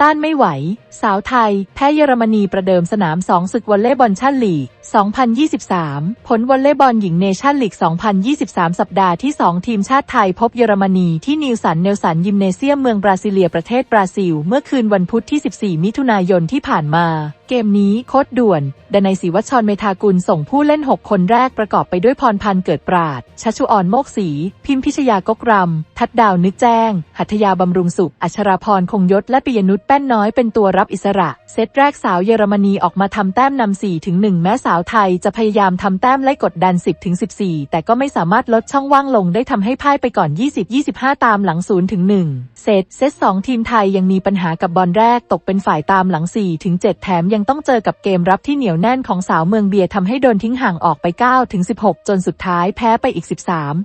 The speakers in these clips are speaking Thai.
ต้านไม่ไหว สาวไทย แพ้เยอรมนีประเดิมสนามสองศึกวอลเลย์บอลชั่นลีก 2023 ผลวอลเลย์บอลหญิงเนชั่นลีก 2023 สัปดาห์ที่ 2 ทีมชาติไทยพบเยอรมนีที่นิวสันเนลสันยิมเนเซียมเมืองบราซิเลียประเทศบราซิล เมื่อคืนวันพุธที่ 14 มิถุนายนที่ผ่านมาเกมนี้โค้ดด่วน ดนัยศรีวัชรเมธากุลส่งผู้เล่น 6 คนแรกประกอบไปด้วยพรพันธ์เกิดปราด ชัชชุออนโมกศรี พิมพิชยากกรำ ทัดดาวนึกแจ้ง หัตถยาบำรุงสุข อัชราพรคงยศ และปิยนุชแป้นน้อยเป็นตัวรับอิสระ เซตแรกสาวเยอรมนีออกมาทำแต้มนำ4ถึง1แม้สาวไทยจะพยายามทำแต้มไล่กดดัน 10ถึง14 แต่ก็ไม่สามารถลดช่องว่างลงได้ทำให้พ่ายไปก่อน 20-25 ตามหลัง0ถึง1เซตเซต2ทีมไทยยังมีปัญหากับบอลแรกตกเป็นฝ่ายตามหลัง4ถึง7แถมยังต้องเจอกับเกมรับที่เหนียวแน่นของสาวเมืองเบียร์ทำให้โดนทิ้งห่างออกไป9ถึง16 จนสุดท้ายแพ้ไปอีก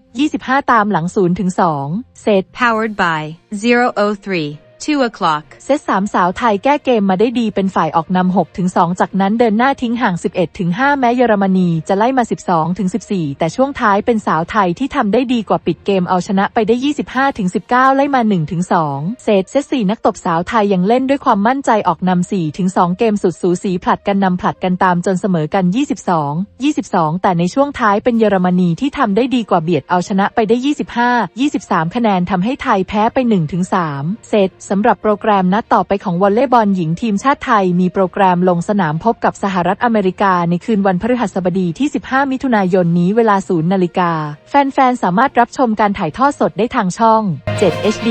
13 25 ตามหลัง0ถึง2เซต Powered by 003, 2 o'clock. เซตสามสาวไทยแก้เกมมาได้ดีเป็นฝ่ายออกนำ6ถึง2จากนั้นเดินหน้าทิ้งห่าง 11ถึง5แม้เยอรมนีจะไล่มา 12ถึง14 แต่ช่วงท้ายเป็นสาวไทยที่ทำได้ดีกว่าปิดเกมเอาชนะไปได้ 25ถึง19 ไล่มา1ถึง2เซตเซต4นักตบสาวไทยยังเล่นด้วยความมั่นใจออกนำ4ถึง2เกมสุดสูสีผลัดกันนำผลัดกันตามจนเสมอกัน 22 22 แต่ในช่วงท้ายเป็นเยอรมนีที่ทำได้ดีกว่าเบียดเอาชนะไปได้ 25 23 คะแนนทำให้ไทยแพ้ไป1ถึง3เซตสำหรับโปรแกรมนัดต่อไปของวอลเลย์บอลหญิงทีมชาติไทย มีโปรแกรมลงสนามพบกับสหรัฐอเมริกาในคืนวันพฤหัสบดีที่ 15 มิถุนายนนี้เวลา 0 นาฬิกา แฟนๆ สามารถรับชมการถ่ายทอดสดได้ทางช่อง 7 HD